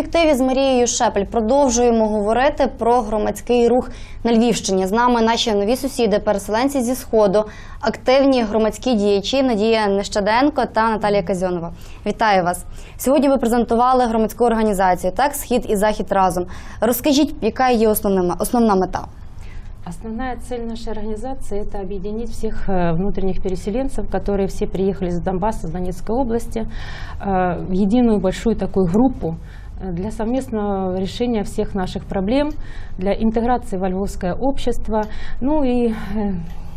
Це об'єктиві з Марією Шепель. Продовжуємо говорити про громадський рух на Львівщині. З нами наші нові сусіди, переселенці зі сходу, активні громадські діячі Надія Нещаденко та Наталія Казьонова. Вітаю вас! Сьогодні ви презентували громадську організацію так Схід і захід разом. Розкажіть, яка її основна основна мета? Основная цель нашей организации – это объединить всех э, внутренних переселенцев, которые все приехали из Донбасса, с Донецкой области, э, в единую большую такую группу э, для совместного решения всех наших проблем, для интеграции во львовское общество, ну и э,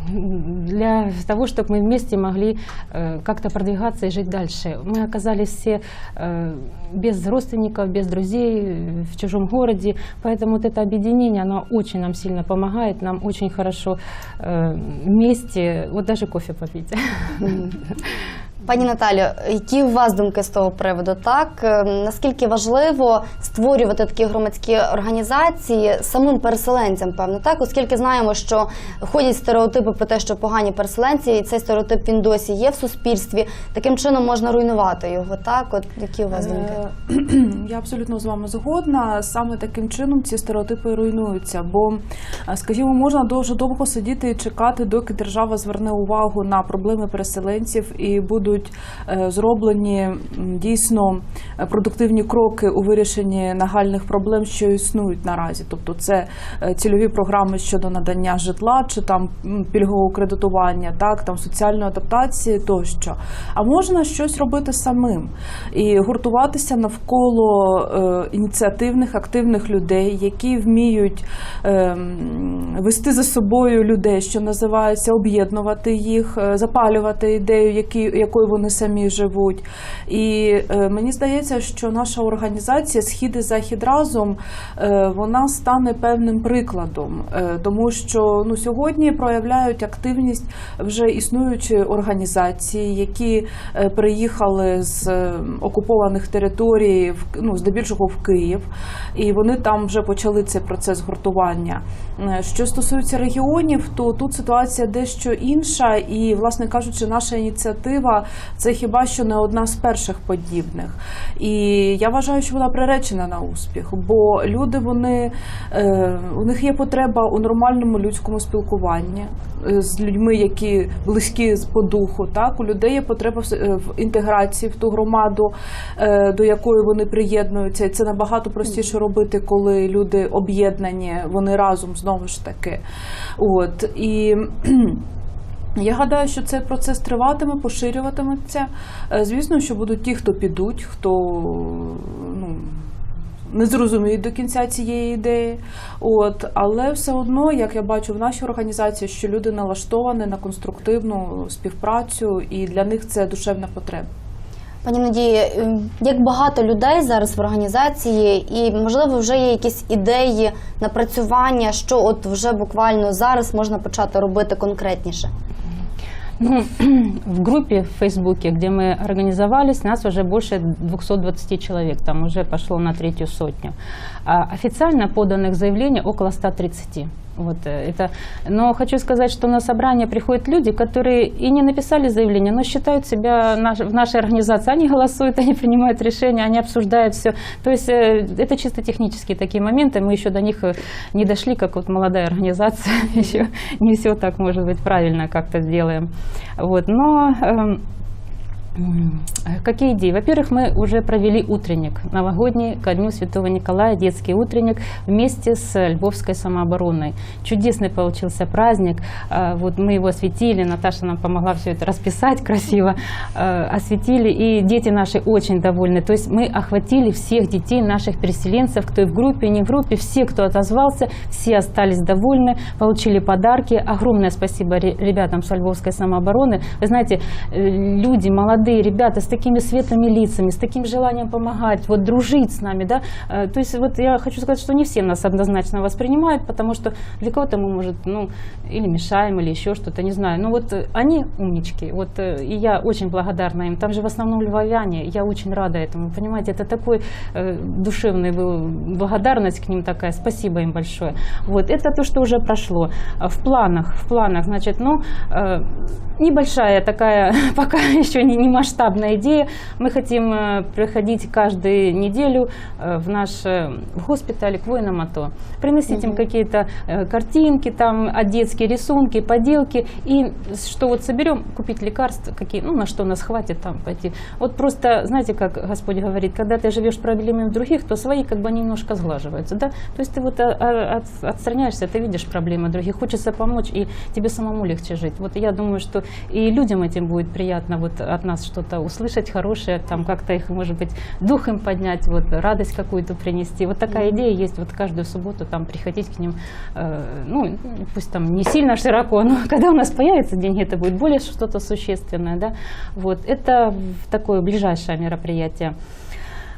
для того, чтобы мы вместе могли э, как-то продвигаться и жить дальше. Мы оказались все э, без родственников, без друзей, э, в чужом городе, поэтому вот это объединение, оно очень нам сильно помогает, нам очень хорошо э, вместе, вот даже кофе попить. Пані Наталю, які у вас думки з того приводу? Так Е, наскільки важливо створювати такі громадські організації самим переселенцям, певно, так, оскільки знаємо, що ходять стереотипи про те, що погані переселенці, і цей стереотип він досі є в суспільстві. Таким чином можна руйнувати його. Так, от які у вас думки? Е, Я абсолютно з вами згодна. Саме таким чином ці стереотипи руйнуються. Бо, е, скажімо, можна дуже довго сидіти і чекати, доки держава зверне увагу на проблеми переселенців і будуть е, зроблені дійсно е, продуктивні кроки у вирішенні нагальних проблем, що існують наразі. Тобто, це е, цільові програми щодо надання житла чи там пільгового кредитування, так там соціальної адаптації тощо. А можна щось робити самим і гуртуватися навколо ініціативних активних людей, які вміють вести за собою людей, що називається, об'єднувати їх, запалювати ідею, які, якою вони самі живуть. І е, мені здається, що наша організація Схід і Захід разом е, вона стане певним прикладом, е, тому що ну, сьогодні проявляють активність вже існуючі організації, які приїхали з окупованих територій, ну, здебільшого в Київ, і вони там вже почали цей процес гуртування. Що стосується регіонів, то тут ситуація дещо інша, і, власне кажучи, наша ініціатива це хіба що не одна з перших подібних. І я вважаю, що вона приречена на успіх, бо люди вони е, у них є потреба у нормальному людському спілкуванні е, з людьми, які близькі по духу. Так у людей є потреба в, е, інтеграції в ту громаду, до якої вони приєднуються. І це набагато простіше робити, коли люди об'єднані, вони разом знову ж таки. От і. Я гадаю, що цей процес триватиме, поширюватиметься. Е, Звісно, що будуть ті, хто підуть, хто ну, не зрозуміють до кінця цієї ідеї. От, але все одно, як я бачу в нашій організації, що люди налаштовані на конструктивну співпрацю, і для них це душевна потреба. Пані Надії, е, як багато людей зараз в організації, і можливо вже є якісь ідеї напрацювання, що от вже буквально зараз можна почати робити конкретніше. Ну, в группе в Фейсбуке, где мы организовались, нас уже больше 220 человек, там уже пошло на третью сотню. А официально поданных заявлений около 130. Вот э, это. Но хочу сказать, что на собрание приходят люди, которые и не написали заявление, но считают себя наш- в нашей организации. Они голосуют, они принимают решения, они обсуждают все. То есть э, это чисто технические такие моменты. Мы еще до них э, не дошли, как вот молодая организация. Еще не все так, может быть, правильно как-то делаем. Вот. Но эм, М, Какие идеи? Во-первых, мы уже провели утренник, новогодний ко Дню Святого Николая, детский утренник вместе с Львовской самообороной. Чудесный получился праздник. А, Вот мы его осветили, Наташа нам помогла все это расписать красиво, а, осветили, и дети наши очень довольны. То есть мы охватили всех детей наших переселенцев, кто и в группе, и не в группе, все, кто отозвался, все остались довольны, получили подарки. Огромное спасибо ре- ребятам с Львовской самообороны. Вы знаете, э, люди, молодые ребята с такими светлыми лицами, с таким желанием помогать, вот дружить с нами, да. Э, То есть вот я хочу сказать, что не все нас однозначно воспринимают, потому что для кого-то мы, может, ну, или мешаем, или еще что-то, не знаю. Но вот э, они умнички, вот э, и я очень благодарна им. Там же в основном львовяне, я очень рада этому, понимаете, это такой э, душевный был, благодарность к ним такая, спасибо им большое. Вот, это то, что уже прошло. А В планах, в планах, значит, ну, э, небольшая такая, пока еще не, не масштабная идея. Мы хотим э, приходить каждую неделю э, в наш э, госпиталь к воинам АТО, приносить им какие-то картинки, там, а детские рисунки, поделки, и что вот соберем, купить лекарства, какие, ну, на что нас хватит там пойти. Вот просто, знаете, как Господь говорит, когда ты живешь проблемами других, то свои как бы немножко сглаживаются, да? То есть ты вот от- отстраняешься, ты видишь проблемы других, хочется помочь, и тебе самому легче жить. Вот я думаю, что и людям этим будет приятно вот от нас что-то услышать хорошее, там как-то их, может быть, дух им поднять, вот радость какую-то принести. Вот такая идея есть, вот каждую субботу там приходить к ним, э, ну, пусть там не сильно широко, но когда у нас появятся деньги, это будет более что-то существенное, да. Вот, это такое ближайшее мероприятие.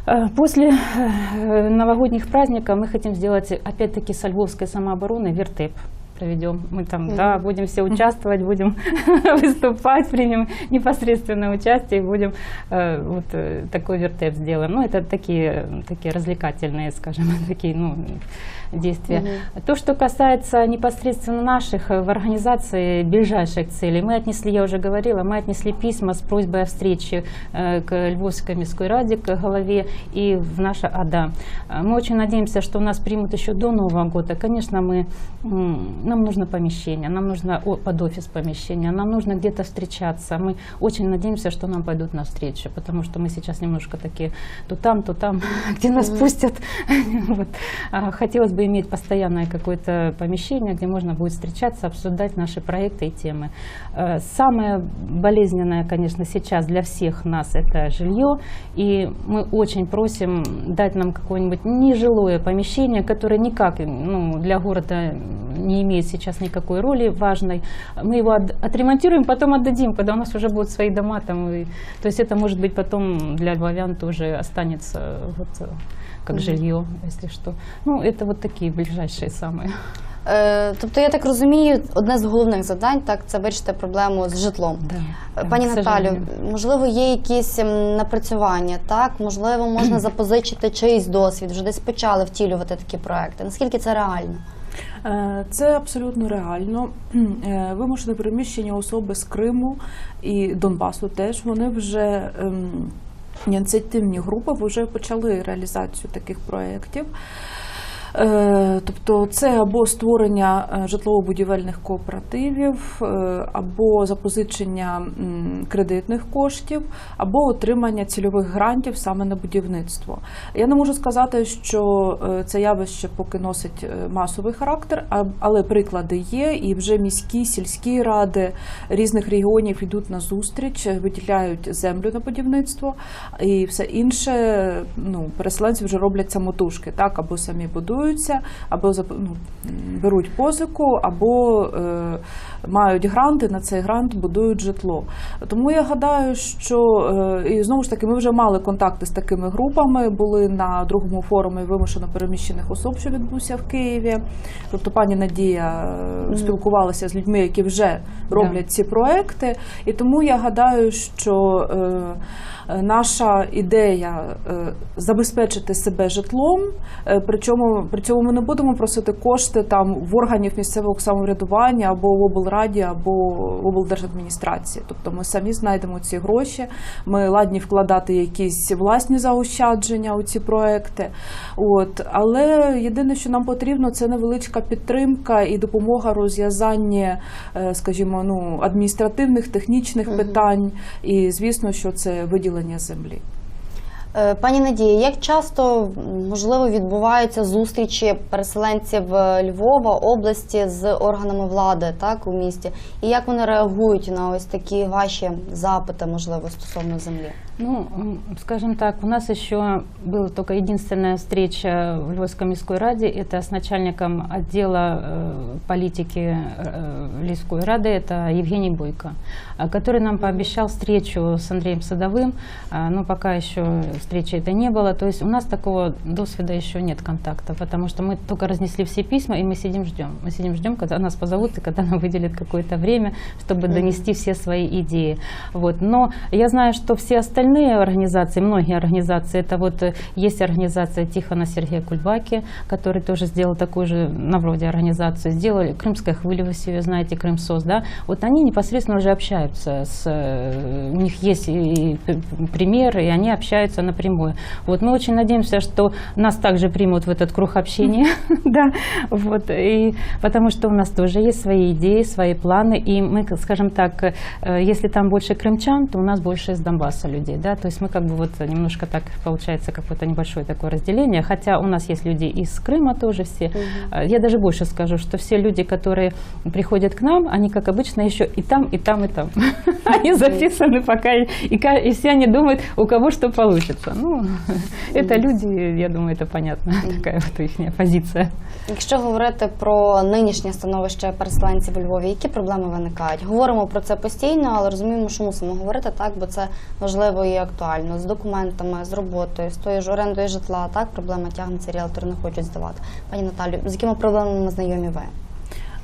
Э, После э, новогодних праздников мы хотим сделать, опять-таки, со Львовской самообороны вертеп проведем. Мы там, да, будем все участвовать, будем выступать, примем непосредственное участие, и будем э, вот э, такой вертеп сделаем. Ну, это такие, такие развлекательные, скажем, такие, ну, действия. То, что касается непосредственно наших э, в организации ближайших целей, мы отнесли, я уже говорила, мы отнесли письма с просьбой о встрече э, к Львовской мирской раде, к голове и в наша АДА. Э, Мы очень надеемся, что нас примут еще до Нового года. Конечно, мы, нам нужно помещение, нам нужно под офис помещение, нам нужно где-то встречаться. Мы очень надеемся, что нам пойдут навстречу, потому что мы сейчас немножко такие то там, то там, где нас пустят. Вот. А, Хотелось бы иметь постоянное какое-то помещение, где можно будет встречаться, обсуждать наши проекты и темы. Э, Самое болезненное, конечно, сейчас для всех нас это жилье, и мы очень просим дать нам какое-нибудь нежилое помещение, которое никак ну, для города не имеет сейчас никакой роли важной. Мы его от- отремонтируем, потом отдадим, когда у нас уже будут свои дома. Там, и, то есть это может быть потом для львовян тоже останется вот, э, как жилье, если что. Ну, это вот такие ближайшие самые. Е, Тобто, я так розумію, одне з головних завдань так це вирішити проблему з житлом. Да, Е, да, Пані к Наталю, сожалению. можливо, є якісь ем, напрацювання, так можливо, можна запозичити чийсь досвід, вже десь почали втілювати такі проекти. Наскільки це реально? Е, Це абсолютно реально. Е, Вимушені переміщення особи з Криму і Донбасу теж вони вже ем, ініціативні групи вже почали реалізацію таких проєктів. Е, Тобто це або створення е, житлово-будівельних кооперативів, е, або запозичення кредитних коштів, або отримання цільових грантів саме на будівництво. Я не можу сказати, що це явище поки носить масовий характер, але приклади є, і вже міські, сільські ради різних регіонів йдуть на зустріч, виділяють землю на будівництво, і все інше. Ну, переселенці вже роблять самотужки, так або самі будуються, або ну, беруть позику, або е, мають гранти на цей грант будують житло. Тому я гадаю, що е, і знову ж таки ми вже мали контакти з такими групами. Були на другому форумі вимушено переміщених особ, що відбувся в Києві. Тобто пані Надія е, спілкувалася з людьми, які вже роблять ці проекти. І тому я гадаю, що е, наша ідея е, забезпечити себе житлом, е, причому при цьому ми не будемо просити кошти там в органів місцевого самоврядування або в облраді, або в облдержадміністрації. Тобто ми самі знайдемо ці гроші. Ми ладні вкладати якісь власні заощадження у ці проекти. От але єдине, що нам потрібно, це невеличка підтримка і допомога розв'язанні, е, скажімо, ну адміністративних, технічних питань, і звісно, що це виділення землі. Е, Пані Надія, як часто можливо відбуваються зустрічі переселенців е, Львова, області з органами влади, так у місті, і як вони реагують на ось такі ваші запити, можливо, стосовно землі? Ну, скажем так, у нас еще была только единственная встреча в Львовской мирской раде. Это с начальником отдела э, политики э, Львовской рады, это Евгений Бойко, а, который нам пообещал встречу с Андреем Садовым, а, но пока еще встречи это не было. То есть у нас такого досвида еще нет контакта, потому что мы только разнесли все письма, и мы сидим ждем. Мы сидим ждем, когда нас позовут и когда нам выделят какое-то время, чтобы донести все свои идеи. Вот. Но я знаю, что все остальные остальные организации, многие организации, это вот э, есть организация Тихона Сергея Кульбаки, который тоже сделал такую же на вроде организацию, сделали Крымская хвыля, вы её знаете, Крымсос, да, вот они непосредственно уже общаются с, э, у них есть и примеры, и они общаются напрямую. Вот мы очень надеемся, что нас также примут в этот круг общения, да, вот, и потому что у нас тоже есть свои идеи, свои планы, и мы, скажем так, э, если там больше крымчан, то у нас больше из Донбасса людей, да, то есть мы как бы вот немножко так получается какое-то небольшое такое разделение, хотя у нас есть люди из Крыма тоже все. Э, Я даже больше скажу, что все люди, которые приходят к нам, они, как обычно, еще и там, и там, и там. Они записаны пока, и, и ка- и все они думают, у кого что получится. Ну, это люди, я думаю, это понятно, такая вот их позиция. Якщо говорити про нинішнє становище переселенців у Львові, які проблеми виникають? Говоримо про це постійно, але розуміємо, що мусимо говорити так, бо це важливо і актуально з документами, з роботою, з тою ж орендою житла. Так проблема тягнеться, ріелтори не хочуть здавати. Пані Наталю, з якими проблемами знайомі ви?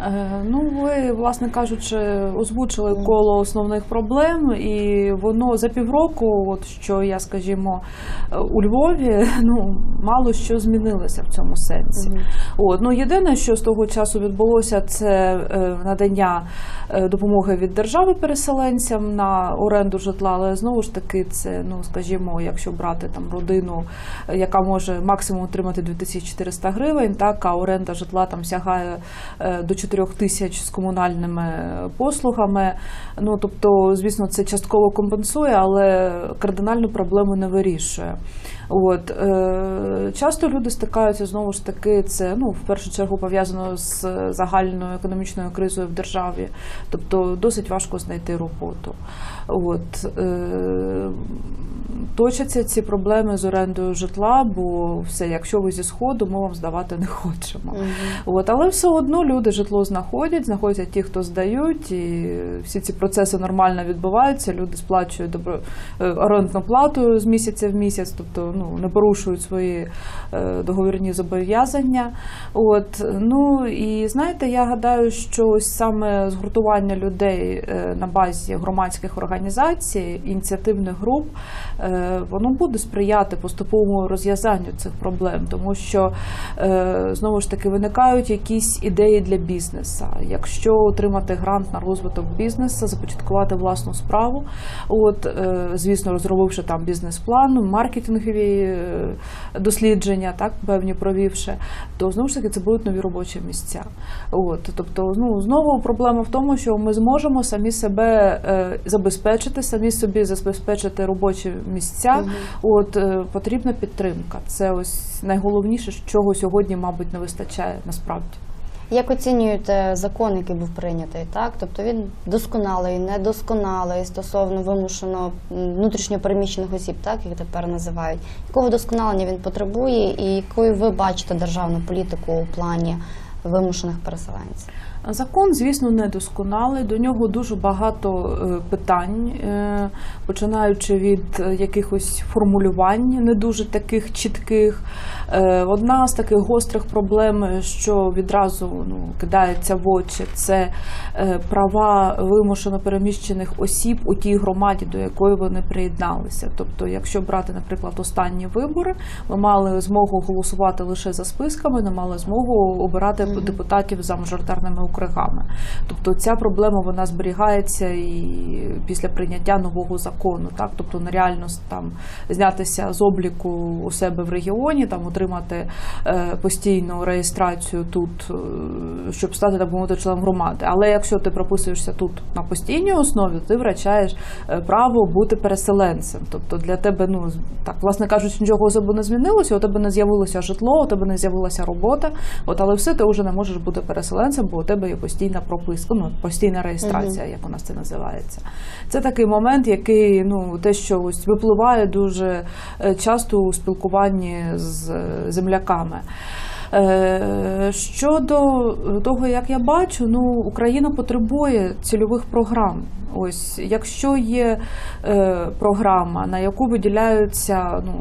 Е, Ну, ви, власне кажучи, озвучили коло основних проблем, і воно за півроку, от що я, скажімо, у Львові, ну мало що змінилося в цьому сенсі. От ну єдине, що з того часу відбулося, це е, надання е, допомоги від держави переселенцям на оренду житла. Але знову ж таки, це ну скажімо, якщо брати там родину, яка може максимум отримати 2400 гривень, так а оренда житла там сягає до 4 тисяч з комунальними послугами. Ну тобто, звісно, це частково компенсує, але кардинальну проблему не вирішує. От е, часто люди стикаються знову ж таки, це ну в першу чергу пов'язано з загальною економічною кризою в державі, тобто досить важко знайти роботу. От е, точаться ці проблеми з орендою житла, бо все, якщо ви зі сходу, ми вам здавати не хочемо. От, але все одно люди житло знаходять, знаходяться ті, хто здають, і всі ці процеси нормально відбуваються. Люди сплачують добро е, орендну плату з місяця в місяць, тобто ну не порушують свої е, договірні зобов'язання. От ну і знаєте, я гадаю, що ось саме згуртування людей е, на базі громадських організацій, ініціативних груп, е, воно буде сприяти поступовому розв'язанню цих проблем, тому що знову ж таки виникають якісь ідеї для бізнесу. Якщо отримати грант на розвиток бізнесу, започаткувати власну справу, от звісно, розробивши там бізнес-план, маркетингові е, дослідження, так певні провівши, то знову ж таки це будуть нові робочі місця. От тобто, ну знову проблема в тому, що ми зможемо самі себе е, забезпечити, самі собі забезпечити робочі місця. От е, потрібна підтримка. Це ось найголовніше, чого сьогодні, мабуть, не вистачає насправді. Як оцінюєте закон, який був прийнятий? Так, тобто він досконалий, недосконалий стосовно вимушено внутрішньопереміщених осіб, так як тепер називають. Якого досконалення він потребує, і якою ви бачите державну політику у плані вимушених переселенців? Закон, звісно, недосконалий. До нього дуже багато е, питань, е, починаючи від е, якихось формулювань, не дуже таких чітких. Одна з таких гострих проблем, що відразу ну, кидається в очі, це права вимушено переміщених осіб у тій громаді, до якої вони приєдналися. Тобто, якщо брати, наприклад, останні вибори, ми мали змогу голосувати лише за списками, не мали змогу обирати депутатів за мажоритарними округами. Тобто ця проблема вона зберігається і після прийняття нового закону. Так, тобто нереально с- там знятися з обліку у себе в регіоні, там отримати е, постійну реєстрацію тут, е, щоб стати так мовити членом громади. Але якщо ти прописуєшся тут на постійній основі, ти втрачаєш е, право бути переселенцем. Тобто для тебе, ну так, власне кажучи, нічого особо не змінилося, у тебе не з'явилося житло, у тебе не з'явилася робота. От, але все ти вже не можеш бути переселенцем, бо у тебе є постійна прописка, ну постійна реєстрація, як у нас це називається. Це такий момент, який ну те, що ось випливає дуже е, часто у спілкуванні з земляками. Е, Щодо того, як я бачу, ну Україна потребує цільових програм. Ось, якщо є е, програма, на яку виділяються ну,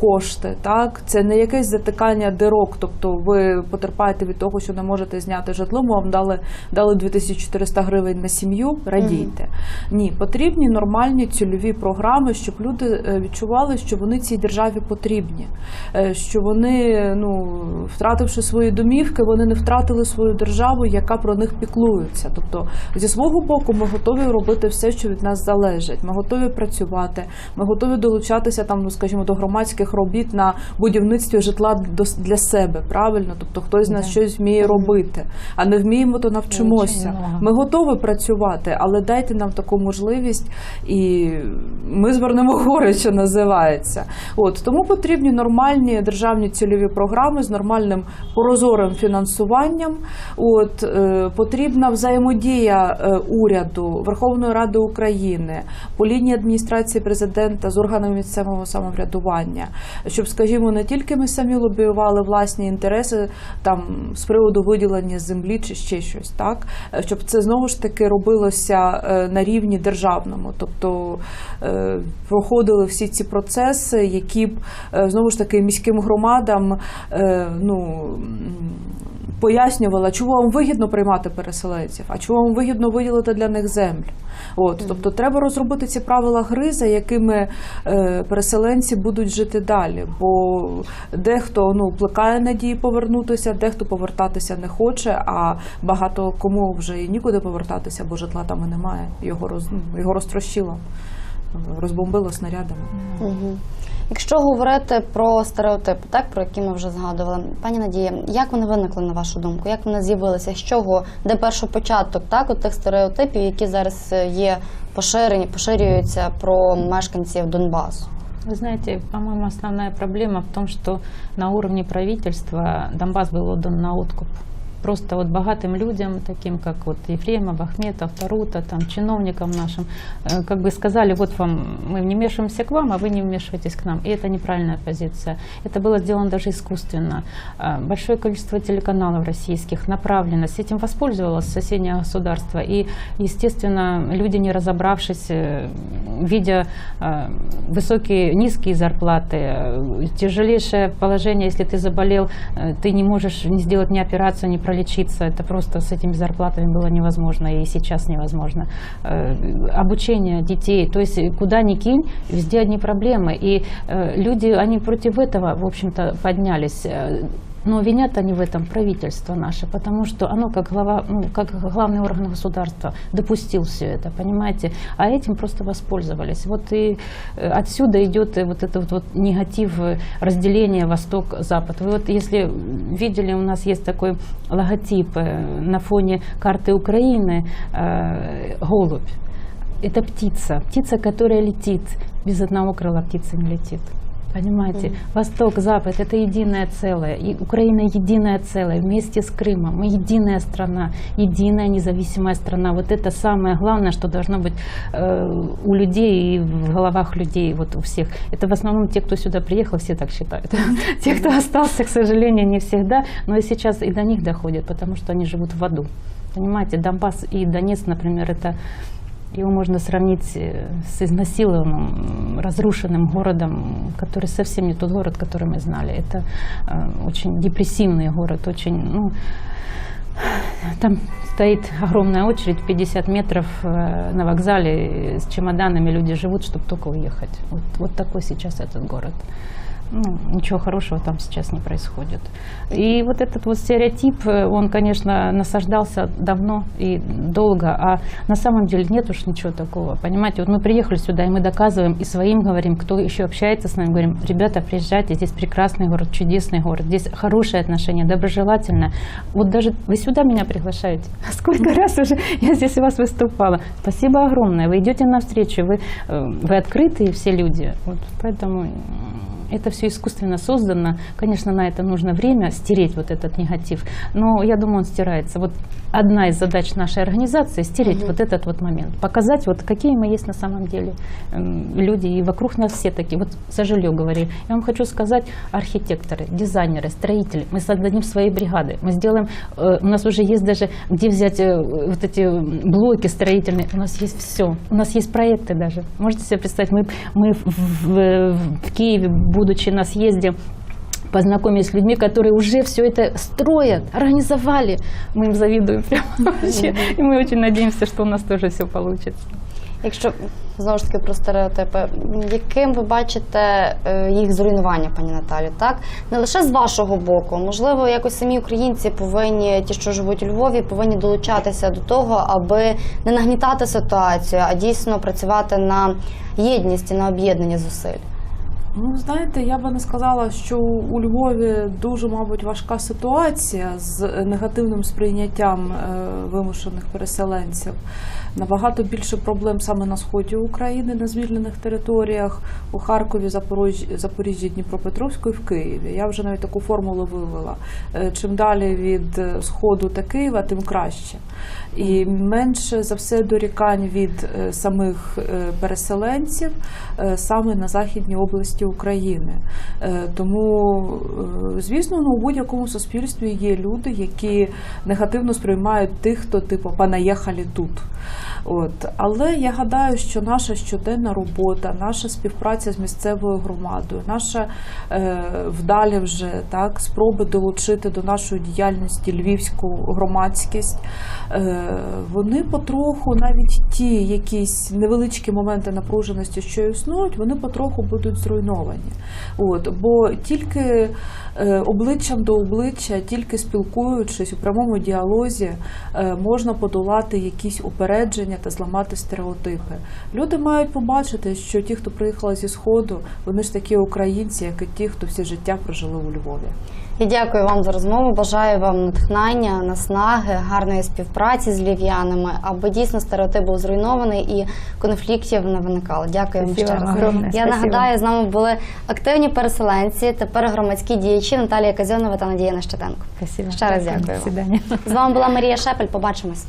кошти, так це не якесь затикання дирок, тобто ви потерпаєте від того, що не можете зняти житло, ми вам дали, дали 2400 гривень на сім'ю, радійте. Ні, потрібні нормальні цільові програми, щоб люди е, відчували, що вони цій державі потрібні, е, що вони, ну, втративши свої домівки, вони не втратили свою державу, яка про них піклується. Тобто, зі свого боку, ми готові робити все, що від нас залежить. Ми готові працювати, ми готові долучатися там, ну скажімо, до громадських робіт на будівництві житла для себе. Правильно, тобто хтось з нас щось вміє робити, а не вміємо, то навчимося. Ми готові працювати, але дайте нам таку можливість, і ми звернемо гори, що називається. От тому потрібні нормальні державні цільові програми з нормальним прозорим фінансуванням. От е, потрібна взаємодія е, уряду, Верховної Ради України по лінії адміністрації президента з органами місцевого самоврядування, щоб, скажімо, не тільки ми самі лобіювали власні інтереси там з приводу виділення землі чи ще щось, так щоб це знову ж таки робилося е, на рівні державному, тобто е, проходили всі ці процеси, які б е, знову ж таки міським громадам ну. Пояснювала, чому вам вигідно приймати переселенців, а чому вам вигідно виділити для них землю. От, тобто треба розробити ці правила гри, за якими е, переселенці будуть жити далі. Бо дехто ну, плекає надії повернутися, дехто повертатися не хоче, а багато кому вже і нікуди повертатися, бо житла там і немає. Його, роз, ну, його розтрощило, розбомбило снарядами. Угу. Якщо говорити про стереотипи, так про які ми вже згадували, пані Надія, як вони виникли на вашу думку? Як вони з'явилися? З чого? Де першопочаток так, от тих стереотипів, які зараз е, є поширені, поширюються про мешканців Донбасу? Вы знаете, по-моему, основная проблема в том, что на уровне правительства Донбасс был отдан на откуп. Просто вот богатым людям, таким как вот Ефремов, Ахметов, Тарута, там, чиновникам нашим, э, как бы сказали, вот вам, мы не вмешиваемся к вам, а вы не вмешиваетесь к нам. И это неправильная позиция. Это было сделано даже искусственно. А, Большое количество телеканалов российских направлено, с этим воспользовалось соседнее государство. И, естественно, люди, не разобравшись, э, видя э, высокие, низкие зарплаты, э, тяжелейшее положение, если ты заболел, э, ты не можешь не сделать ни операцию, ни пролечиться. Это просто с этими зарплатами было невозможно и сейчас невозможно. Э, Обучение детей, то есть э, куда ни кинь, везде одни проблемы. И э, люди, они против этого, в общем-то, поднялись. Но винят они в этом правительство наше, потому что оно, как, глава, ну, как главный орган государства, допустил все это, понимаете? А этим просто воспользовались. Вот и э, отсюда идет вот этот вот негатив э, разделения Восток-Запад. Вы вот если видели, у нас есть такой логотип э, на фоне карты Украины, э, голубь. Это птица, птица, которая летит. Без одного крыла птица не летит. Понимаете, Восток, Запад – это единое целое. И Украина – единое целое вместе с Крымом. Мы единая страна, единая независимая страна. Вот это самое главное, что должно быть э, у людей и в головах людей, вот у всех. Это в основном те, кто сюда приехал, все так считают. Те, кто остался, к сожалению, не всегда. Но и сейчас и до них доходит, потому что они живут в аду. Понимаете, Донбасс и Донецк, например, это его можно сравнить э, с изнасилованным, м, разрушенным городом, который совсем не тот город, который мы знали. Это э, очень депрессивный город, очень, ну, там стоит огромная очередь, 50 метров э, на вокзале э, с чемоданами люди живут, чтобы только уехать. Вот, вот такой сейчас этот город. Ну, ничего хорошего там сейчас не происходит. И вот этот вот стереотип, э, он, конечно, насаждался давно и долго, а на самом деле нет уж ничего такого. Понимаете, вот мы приехали сюда, и мы доказываем, и своим говорим, кто еще общается с нами, говорим, ребята, приезжайте, здесь прекрасный город, чудесный город, здесь хорошие отношения, доброжелательное. Вот даже вы сюда меня приглашаете. Сколько раз уже я здесь у вас выступала. Спасибо огромное. Вы идете навстречу, вы, э, вы открытые все люди. Вот поэтому это все искусственно создано. Конечно, на это нужно время стереть вот этот негатив. Но я думаю, он стирается. Вот одна из задач нашей организации стереть вот этот вот момент, показать вот какие мы есть на самом деле М, люди и вокруг нас все такие. Вот жилье говорили. Я вам хочу сказать, архитекторы, дизайнеры, строители, мы создадим свои бригады, мы сделаем, э, у нас уже есть даже где взять э, вот эти блоки строительные, у нас есть все, у нас есть проекты даже. Можете себе представить, мы, мы в, в- в Киеве, будучи на съезде, познакомились с людьми, которые уже все это строят, организовали. Мы им завидуем прямо вообще. И мы очень надеемся, что у нас тоже все получится. Якщо знову ж таки про стереотипи, яким ви бачите е, їх зруйнування, пані Наталі? Так не лише з вашого боку, можливо, якось самі українці повинні, ті, що живуть у Львові, повинні долучатися до того, аби не нагнітати ситуацію, а дійсно працювати на єдність і на об'єднання зусиль. Ну, знаєте, я би не сказала, що у Львові дуже, мабуть, важка ситуація з негативним сприйняттям е, вимушених переселенців. Набагато більше проблем саме на сході України, на звільнених територіях, у Харкові, Запорожжі, Запоріжжі, Дніпропетровську і в Києві. Я вже навіть таку формулу вивела. Е, Чим далі від е, сходу та Києва, тим краще. І менше за все дорікань від е, самих е, переселенців е, саме на західній області України. Тому, звісно, ну, у будь-якому суспільстві є люди, які негативно сприймають тих, хто типу понаїхали тут. От. Але я гадаю, що наша щоденна робота, наша співпраця з місцевою громадою, наша е, вдалі вже так, спроби долучити до нашої діяльності львівську громадськість, е, вони потроху, навіть ті якісь невеличкі моменти напруженості, що існують, вони потроху будуть зруйновані. От, бо тільки е, обличчям до обличчя, тільки спілкуючись у прямому діалозі, е, можна подолати якісь упередження та зламати стереотипи. Люди мають побачити, що ті, хто приїхали зі сходу, вони ж такі українці, як і ті, хто все життя прожили у Львові. Я дякую вам за розмову. Бажаю вам натхнення, наснаги, гарної співпраці з львів'янами, аби дійсно стереотип був зруйнований і конфліктів не виникало. Дякую вам ще раз. огромне, Я спасибо. нагадаю, з нами були активні переселенці, тепер громадські діячі Наталія Казьонова та Надія Нещетенко. Спасибо. Ще раз дякую вам. З вами була Марія Шепель. Побачимось.